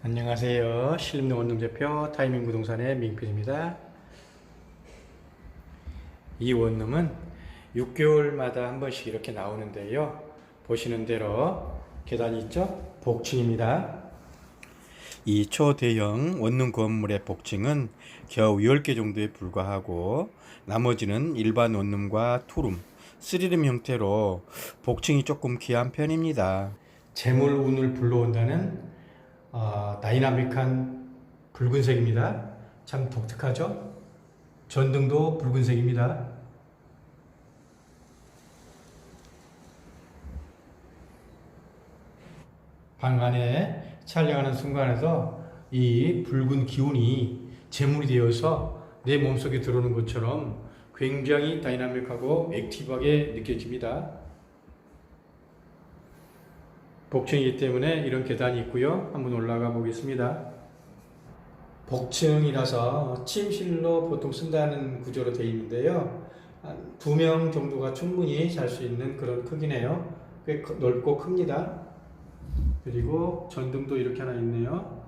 안녕하세요. 신림동 원룸대표 타이밍 부동산의 민필입니다. 이 원룸은 6개월마다 한 번씩 이렇게 나오는데요. 보시는 대로 계단이 있죠? 복층입니다. 이 초대형 원룸 건물의 복층은 겨우 10개 정도에 불과하고 나머지는 일반 원룸과 투룸, 쓰리룸 형태로 복층이 조금 귀한 편입니다. 재물 운을 불러온다는 어, 다이나믹한 붉은색입니다. 참 독특하죠? 전등도 붉은색입니다. 방 안에 촬영하는 순간에서 이 붉은 기운이 재물이 되어서 내 몸속에 들어오는 것처럼 굉장히 다이나믹하고 액티브하게 느껴집니다. 복층이기 때문에 이런 계단이 있고요. 한번 올라가 보겠습니다. 복층이라서 침실로 보통 쓴다는 구조로 되어 있는데요. 두 명 정도가 충분히 잘 수 있는 그런 크기네요. 꽤 크- 넓고 큽니다. 그리고 전등도 이렇게 하나 있네요.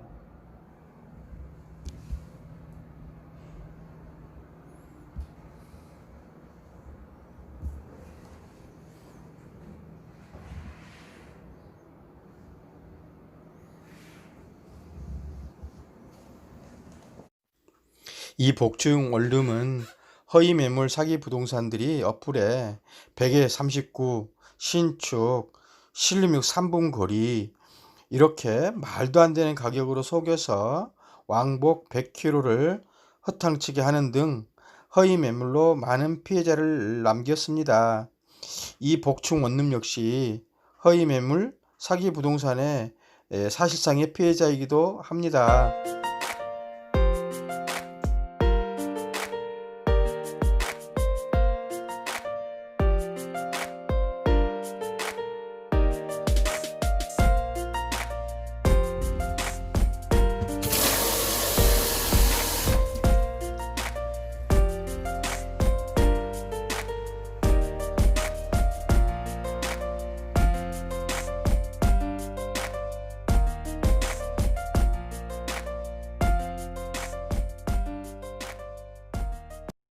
이 복층 원룸은 허위 매물 사기 부동산들이 어플에 100에 39, 신축, 신림육 3분 거리 이렇게 말도 안 되는 가격으로 속여서 왕복 100km를 허탕치게 하는 등 허위 매물로 많은 피해자를 남겼습니다. 이 복층 원룸 역시 허위 매물 사기 부동산의 에, 사실상의 피해자이기도 합니다.